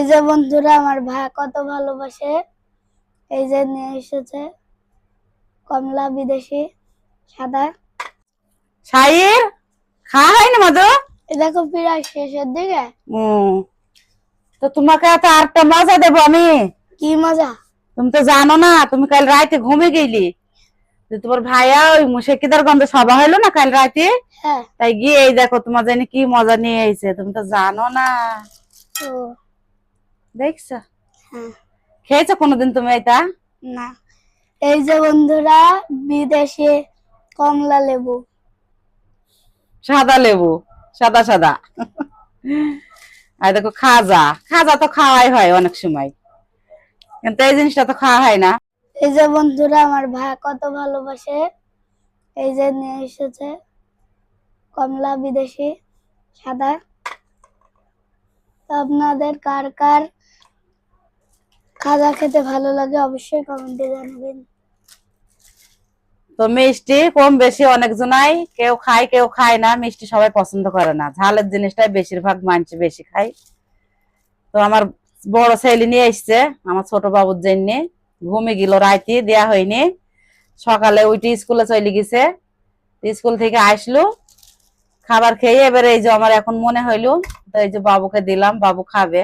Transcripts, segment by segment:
এই যে বন্ধুরা আমার ভাই কত ভালোবাসে। এই যে নিয়ে এসেছে কমলা বিদেশি সাদা। শাইর খাওয়া হয়নি মধু? এই দেখো প্রায় শেষের দিকে। হুম। তো তোমাকে এত আরেকটা মজা দেবো আমি? কি মজা? তুমি তো জানো না তুমি কাল রাতে ঘুমে গেলি। তোমার ভাইয়া ওই মুশেকিদার গন্ধ সভা হইল না কাল রাতে? হ্যাঁ। তাই গিয়ে এই দেখো তোমার জানি কি মজা নিয়ে এসেছে তুমি তো জানো না। দেখছ? হ্যাঁ। খেয়েছো কোনোদিন তুমি এটা? না। এই যে বন্ধুরা বিদেশি কমলা লেবু। সাদা লেবু সাদা সাদা। আর দেখো খাজা। খাজা তো খাওয়াই হয় অনেক সময়। কিন্তু এই জিনিসটা তো খাওয়া হয় না। এই যে বন্ধুরা আমার ভাই কত ভালোবাসে। এই যে নিয়ে এসেছে। কমলা বিদেশি সাদা। আপনাদের কার কার খাজা খেতে ভালো লাগে অবশ্যই কমেন্টে জানাবেন। তো মিষ্টি কম বেশি অনেক জনাই কেউ খায় কেউ খায় না, মিষ্টি সবাই পছন্দ করে না। ঝালের জিনিসটাই বেশিরভাগ মানুষ বেশি খায়। তো আমার বড় ছেলে নিয়ে এসছে, আমার ছোট বাবুর জন্য। ঘুমে গেল, রাইতে দেয়া হয়নি। সকালে উঠে স্কুলে চলে গেছে। স্কুল থেকে আসলো। খাবার খেয়ে এবারে এই যে আমার এখন মনে হইল তো এই যে বাবুকে দিলাম বাবু খাবে।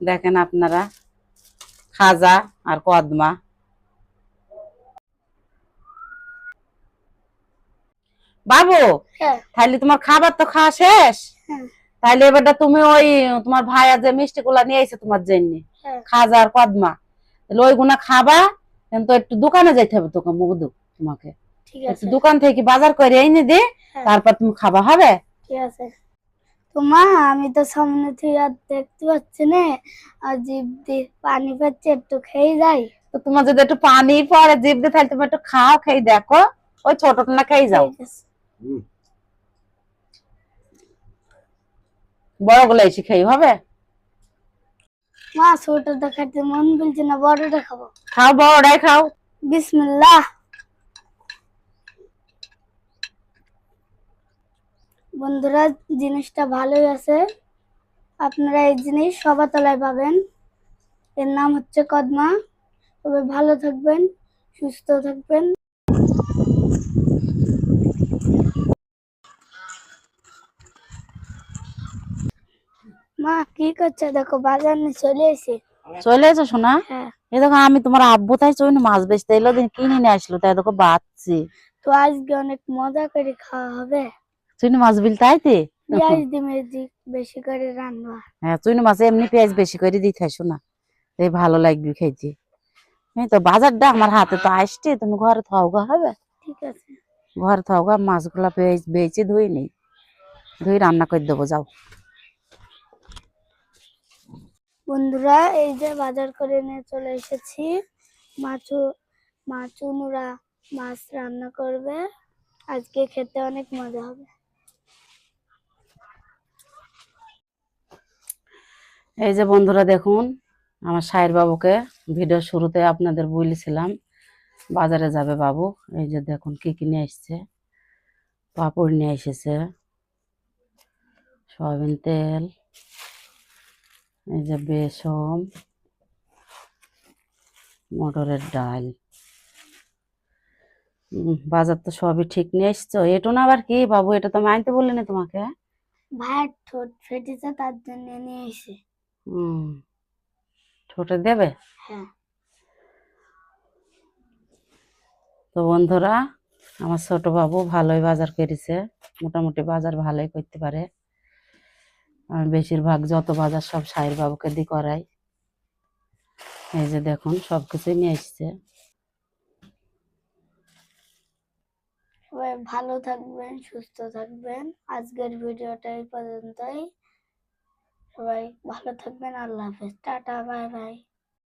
দেখেন আপনারা খাজা আর কদমা। বাবু হ্যাঁ। তাহলে তোমার খাবার তো খাওয়া শেষ? হ্যাঁ। তাহলে এবারটা তুমি ওই তোমার ভাইয়া যে মিষ্টি গুলা নিয়ে এসে তোমার জন্য হ্যাঁ। খাজা আর কদমা। তাহলে ওইগুলা খাবা কিন্তু একটু দোকানে যাইতে হবে তোকে মধু তোমাকে। দোকান থেকে বাজার করে এনে দে তারপর তুমি খাবা হবে? ঠিক আছে। তো মা আমি তো সামনে থেকে আর দেখতে পাচ্ছি না। আর দিয়ে পানি পাচ্ছে একটু খেয়ে যাই। তো তোমার যদি একটু পানি পরে জিভ দিয়ে তাহলে তুমি একটু খাও খেয়ে দেখো। ওই ছোটটা না খেয়ে যাও। বড়গুলো এসে খেয়ে হবে? মা ছোটটা খাইতে মন বলছে না বড়টা খাব। খাও বড়টাই খাও। বিসমিল্লাহ। বন্ধুরা জিনিসটা ভালোই আছে। আপনারা এই জিনিস সবার তলায় পাবেন। এর নাম হচ্ছে কদমা। তবে ভালো থাকবেন সুস্থ থাকবেন। মা কি করছে? দেখো বাজার নিয়ে চলে এসে চলে এসো শোনা হ্যাঁ। এই দেখো আমি তোমার আব্বু তাই চই মাছ বেচতে এলো দিন কিনে নিয়ে আসলো তাই দেখো বাচ্ছি। তো আজকে অনেক মজা করে খাওয়া হবে। চুনি মাছ বিল তাইতে পেঁয়াজ বেশি করে রান্না। হ্যাঁ মাছ এমনি পেঁয়াজ বেশি করে না এই ভালো লাগবে খাইতে এই তো বাজারটা আমার হাতে তো আসছে তুমি ঘরে থাওগা হবে? ঠিক আছে। ঘরে থাওগা মাছগুলা পেঁয়াজ বেচে ধুই নেই ধুই রান্না করে দেবো যাও। বন্ধুরা এই যে বাজার করে নিয়ে চলে এসেছি। মাছু মাছুনুরা মাছ রান্না করবে। আজকে খেতে অনেক মজা হবে। এই যে বন্ধুরা দেখুন, আমার সাহের বাবুকে ভিডিও শুরুতে আপনাদের বলেছিলাম, বাজারে যাবে বাবু। এই যে দেখুন কি কি নিয়ে এসছে। পাপড় নিয়ে এসেছে, সয়াবিন তেল, এই যে বেসম মটরের ডাল। বাজার তো সবই ঠিক নিয়ে এসছো। এটো না আবার কি বাবু? এটা তো আমি আনতে বলিনি তোমাকে। ভাইয়ের ঠোঁট ফেটেছে, তার জন্য নিয়ে এসে হুম। ঠোঁটে দেবে? হ্যাঁ। তো বন্ধুরা আমার ছোট বাবু ভালোই বাজার করেছে। মোটামুটি বাজার ভালোই করতে পারে। আমি বেশিরভাগ যত বাজার সব সাহির বাবুকে দিয়ে করাই। এই যে দেখুন সব কিছুই নিয়ে এসছে। ভালো থাকবেন সুস্থ থাকবেন। আজকের ভিডিওটা এই পর্যন্তই। সবাই ভালো থাকবেন আল্লাহ হাফেজ। Tata bye bye.